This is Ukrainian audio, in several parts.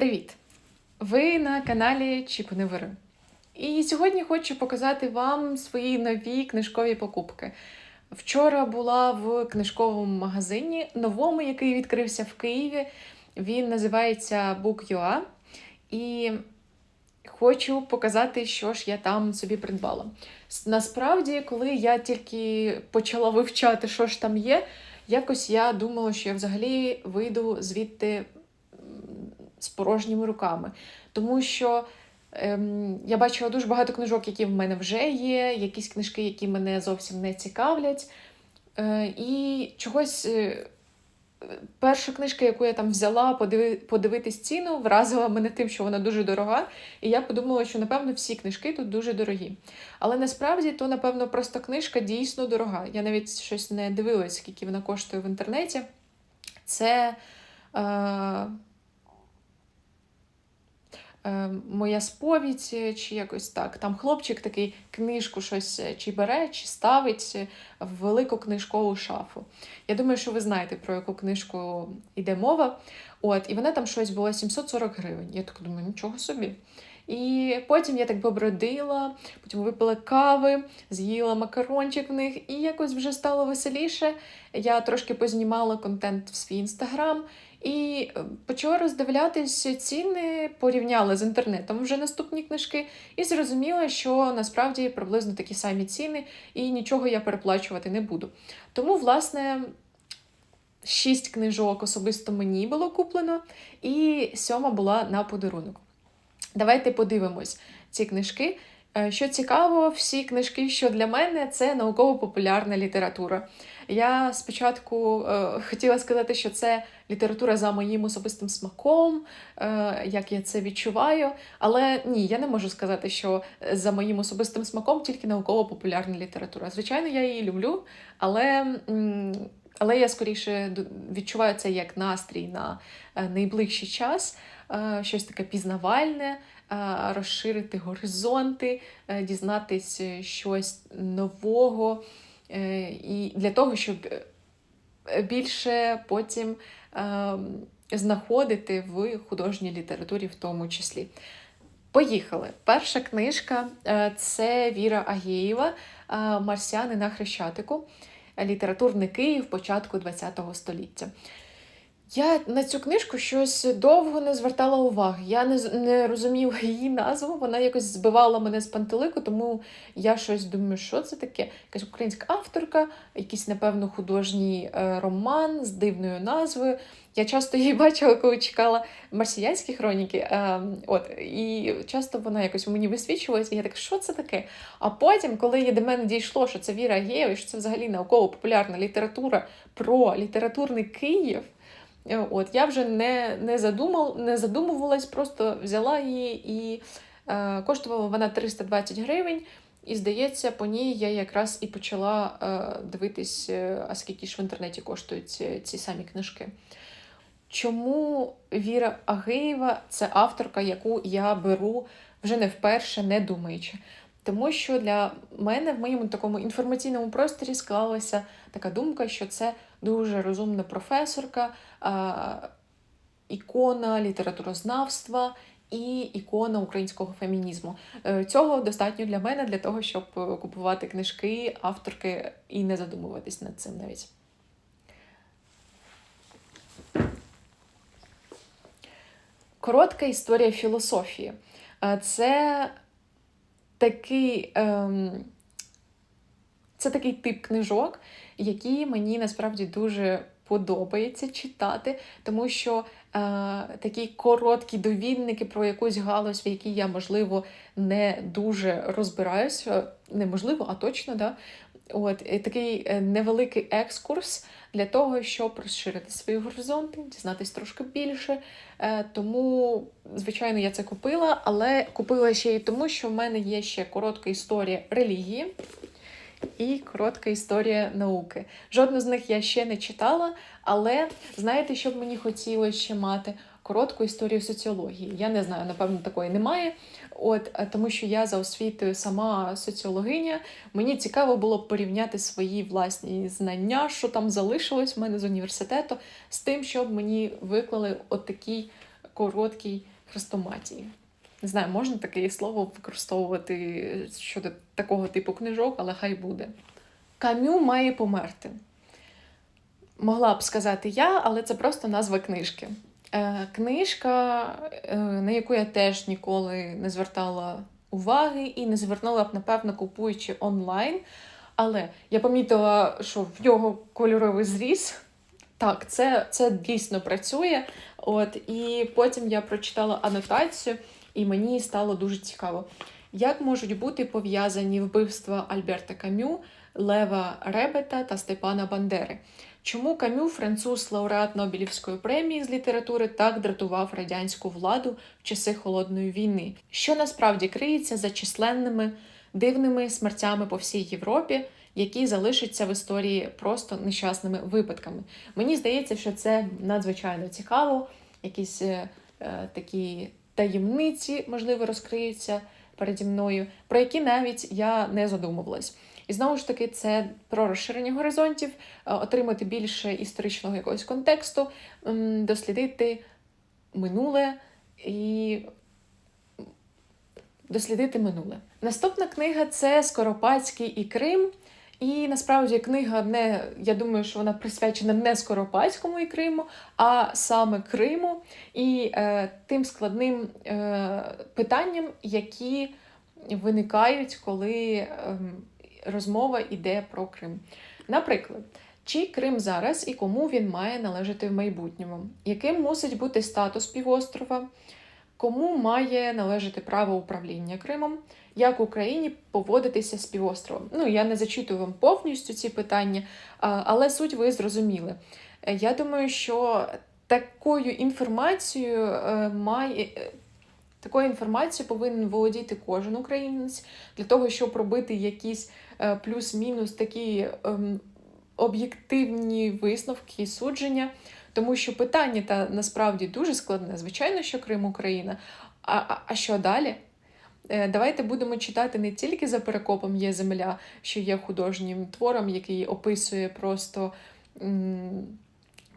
Привіт! Ви на каналі Чіпневери. І сьогодні хочу показати вам свої нові книжкові покупки. Вчора була в книжковому магазині, новому, який відкрився в Києві. Він називається Book.ua. І хочу показати, що ж я там собі придбала. Насправді, коли я тільки почала вивчати, що ж там є, якось я думала, що я взагалі вийду звідти з порожніми руками. Тому що ем, я бачила дуже багато книжок, які в мене вже є, якісь книжки, які мене зовсім не цікавлять. Е, і чогось. е, Перша книжка, яку я там взяла, подиви, подивитись ціну, вразила мене тим, що вона дуже дорога. І я подумала, що напевно всі книжки тут дуже дорогі. Але насправді то, напевно, просто книжка дійсно дорога. Я навіть щось не дивилась, скільки вона коштує в інтернеті. Це е, моя сповідь, е, чи якось так. Там хлопчик такий книжку щось е, чи бере, чи ставить е, в велику книжкову шафу. Я думаю, що ви знаєте, про яку книжку йде мова. От, і вона там щось була 740 гривень. Я так думаю, нічого собі. І потім я так побродила, потім випила кави, з'їла макарончик в них, і якось вже стало веселіше. Я трошки познімала контент в свій інстаграм і е, почала роздивлятися ціни, порівняла з інтернетом вже наступні книжки, і зрозуміла, що насправді приблизно такі самі ціни, і нічого я переплачувати не буду. Тому, власне, шість книжок особисто мені було куплено, і сьома була на подарунок. Давайте подивимось ці книжки. Е, Що цікаво, всі книжки, що для мене, це науково-популярна література. Я спочатку е, хотіла сказати, що це література за моїм особистим смаком, е, як я це відчуваю. Але ні, я не можу сказати, що за моїм особистим смаком тільки науково-популярна література. Звичайно, я її люблю, але. м, але я скоріше відчуваю це як настрій на е, найближчий час, е, щось таке пізнавальне, е, розширити горизонти, е, дізнатись е, щось нового. Е, І для того, щоб е, більше потім е, знаходити в художній літературі, в тому числі. Поїхали. Перша книжка е, це Віра Агієва е, Марсіани на Хрещатику. Літературний Київ початку ХХ століття. Я на цю книжку щось довго не звертала уваги. Я не, не розуміла її назву, вона якось збивала мене з пантелику, тому я щось думаю, що це таке? Якась українська авторка, якийсь, напевно, художній е, роман з дивною назвою. Я часто її бачила, коли чекала марсіянські хроніки. Е, от, і часто вона якось у мені висвічувалася, і я так, що це таке? А потім, коли до мене дійшло, що це Віра Агєєва, і що це взагалі науково-популярна література про літературний Київ. Е, От, я вже не, не, задумав, не задумувалась, просто взяла її і е, коштувала вона 320 гривень. І здається, по ній я якраз і почала е, дивитись, е, а скільки ж в інтернеті коштують ці, ці самі книжки. Чому Віра Агиєва це авторка, яку я беру вже не вперше, не думаючи? Тому що для мене в моєму такому інформаційному просторі склалася така думка, що це дуже розумна професорка, ікона літературознавства і ікона українського фемінізму. Е, Цього достатньо для мене для того, щоб е, купувати книжки авторки і не задумуватись над цим навіть. Коротка історія філософії. Е, Це такий, ем, це такий тип книжок, які мені насправді дуже подобається читати, тому що е, такі короткі довідники про якусь галузь, в якій я, можливо, не дуже розбираюся, неможливо, а точно, да? От, і такий е, невеликий екскурс для того, щоб розширити свої горизонти, дізнатись трошки більше. Е, Тому, звичайно, я це купила, але купила ще й тому, що в мене є ще коротка історія релігії і коротка історія науки. Жодну з них я ще не читала, але знаєте, що б мені хотілося ще мати? Коротку історію соціології. Я не знаю, напевно, такої немає. От, е, тому що я за освітою сама соціологиня. Мені цікаво було порівняти свої власні знання, що там залишилось в мене з університету, з тим, щоб мені виклали отакий короткий хрестоматії. Не знаю, можна таке слово використовувати щодо такого типу книжок, але хай буде. Камю має померти. Могла б сказати я, але це просто назва книжки. Е, книжка, е, на яку я теж ніколи не звертала уваги і не звернула б, напевно, купуючи онлайн. Але я помітила, що в нього кольоровий зріз. Так, це, це дійсно працює. От, і потім я прочитала анотацію, і мені стало дуже цікаво, як можуть бути пов'язані вбивства Альберта Камю, Лева Ребета та Степана Бандери. Чому Камю, француз, лауреат Нобелівської премії з літератури, так дратував радянську владу в часи холодної війни? Що насправді криється за численними дивними смертями по всій Європі, які залишаться в історії просто нещасними випадками? Мені здається, що це надзвичайно цікаво, якісь е, е, такі таємниці, можливо, розкриються переді мною, про які навіть я не задумувалась. І знову ж таки, це про розширення горизонтів, е, отримати більше історичного якогось контексту, дослідити минуле і дослідити минуле. Наступна книга це Скоропадський і Крим. І насправді книга не, я думаю, що вона присвячена не Скоропадському і Криму, а саме Криму і е, тим складним е, питанням, які виникають, коли е, розмова йде про Крим. Наприклад, чи Крим зараз і кому він має належати в майбутньому? Яким мусить бути статус півострова? Кому має належати право управління Кримом? Як Україні поводитися з півостровом? Ну, я не зачитую вам повністю ці питання, але суть ви зрозуміли. Е, Я думаю, що такою інформацією е, має. Такою інформацією повинен володіти кожен українець для того, щоб робити якісь е, плюс-мінус такі ем, об'єктивні висновки і судження. Тому що питання та насправді дуже складне. Звичайно, що Крим Україна. А, а, а що далі? Е, Давайте будемо читати не тільки за перекопом є земля, що є художнім твором, який описує просто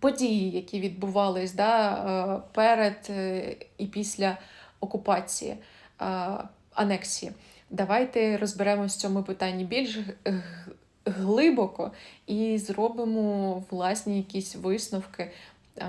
події, які відбувались да, е, перед і після окупації, е, анексії. Давайте розберемося в цьому питанні більш глибоко і зробимо власні якісь висновки,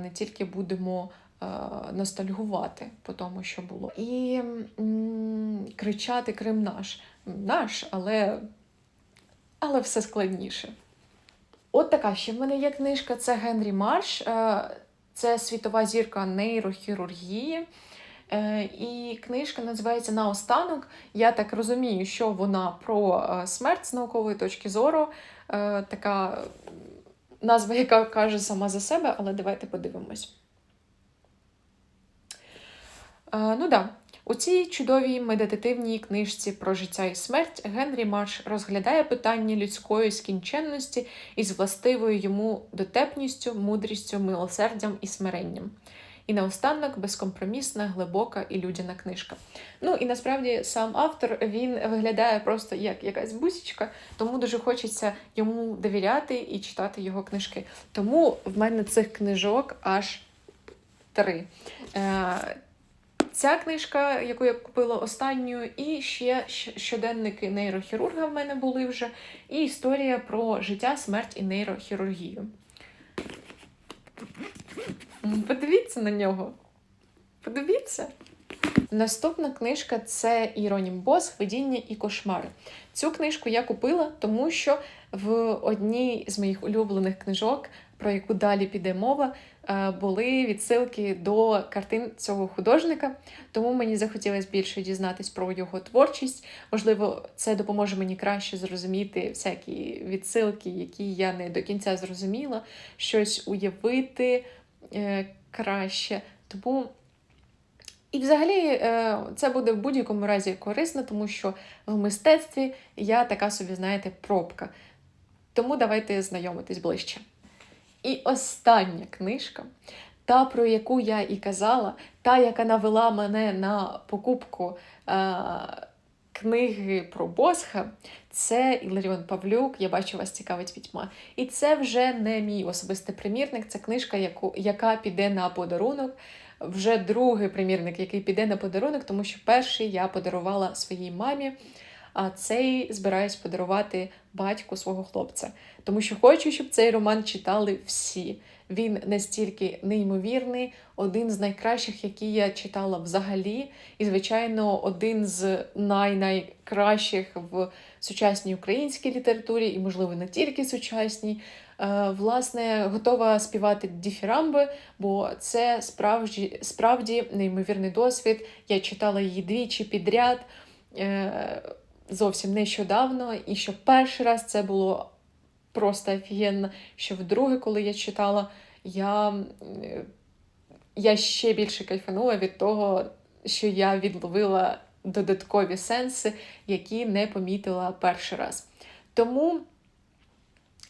не тільки будемо е, ностальгувати по тому, що було. І м, кричати Крим наш. Наш, але, але все складніше. От така ще в мене є книжка: це Генрі Марш, е, це світова зірка нейрохірургії. Е, І книжка називається Наостанок. Я так розумію, що вона про е, смерть з наукової точки зору. Е, Така назва, яка каже сама за себе, але давайте подивимось. Ну да. У цій чудовій медитативній книжці про життя і смерть Генрі Марш розглядає питання людської скінченності із властивою йому дотепністю, мудрістю, милосердям і смиренням. І наостанок безкомпромісна, глибока і людяна книжка. Ну і насправді сам автор він виглядає просто як якась бусічка, тому дуже хочеться йому довіряти і читати його книжки. Тому в мене цих книжок аж три. Е, Ця книжка, яку я купила останню, і ще щоденники нейрохірурга в мене були вже, і історія про життя, смерть і нейрохірургію. Подивіться на нього. Подивіться. Наступна книжка це Іронім Бос Видіння і кошмари. Цю книжку я купила, тому що в одній з моїх улюблених книжок, про яку далі піде мова, е, були відсилки до картин цього художника. Тому мені захотілося більше дізнатись про його творчість. Можливо, це допоможе мені краще зрозуміти всякі відсилки, які я не до кінця зрозуміла, щось уявити краще. Тому і взагалі е, це буде в будь-якому разі корисно, тому що в мистецтві я така собі, знаєте, пробка. Тому давайте знайомитись ближче. І остання книжка, та, про яку я і казала, та, яка навела мене на покупку е, книги про Босха, це Іларіон Павлюк. Я бачу, вас цікавить пітьма. І це вже не мій особистий примірник, це книжка, яку, яка піде на подарунок вже другий примірник, який піде на подарунок, тому що перший я подарувала своїй мамі, а цей збираюсь подарувати батьку свого хлопця. Тому що хочу, щоб цей роман читали всі. Він настільки неймовірний, один з найкращих, які я читала взагалі, і, звичайно, один з най-найкращих в сучасній українській літературі, і, можливо, не тільки сучасній. Е, Власне, готова співати діфірамби, бо це справді, справді неймовірний досвід. Я читала її двічі підряд е, зовсім нещодавно, і що перший раз це було просто офігенно, що вдруге, коли я читала, я, е, я ще більше кайфанула від того, що я відловила додаткові сенси, які не помітила перший раз. Тому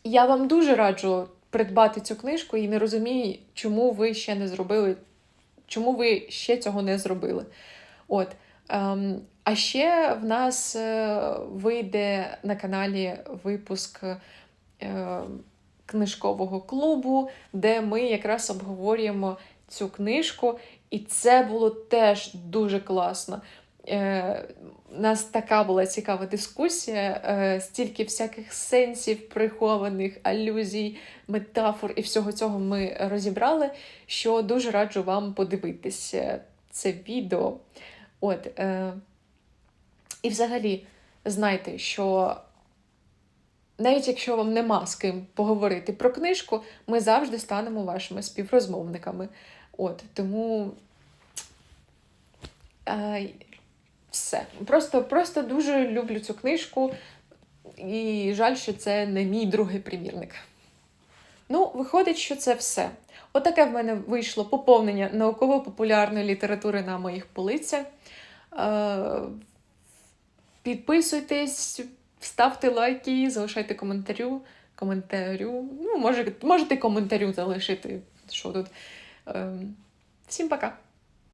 я вам дуже раджу придбати цю книжку і не розумію, чому ви ще не зробили, чому ви ще цього не зробили. От. Ем, а ще в нас е, вийде на каналі випуск книжкового клубу, де ми якраз обговорюємо цю книжку, і це було теж дуже класно. Е, у нас така була цікава дискусія, е, стільки всяких сенсів, прихованих, алюзій, метафор і всього цього ми розібрали, що дуже раджу вам подивитися це відео. От, е, і взагалі, знайте, що навіть якщо вам нема з ким поговорити про книжку, ми завжди станемо вашими співрозмовниками. От, тому е, все. Просто, просто дуже люблю цю книжку, і жаль, що це не мій другий примірник. Ну, виходить, що це все. Отаке в мене вийшло поповнення науково-популярної літератури на моїх полицях. Е, Підписуйтесь, ставте лайки, залишайте коментарю. коментарю. Ну, може, можете коментарю залишити, що тут. Ем, Всім пока!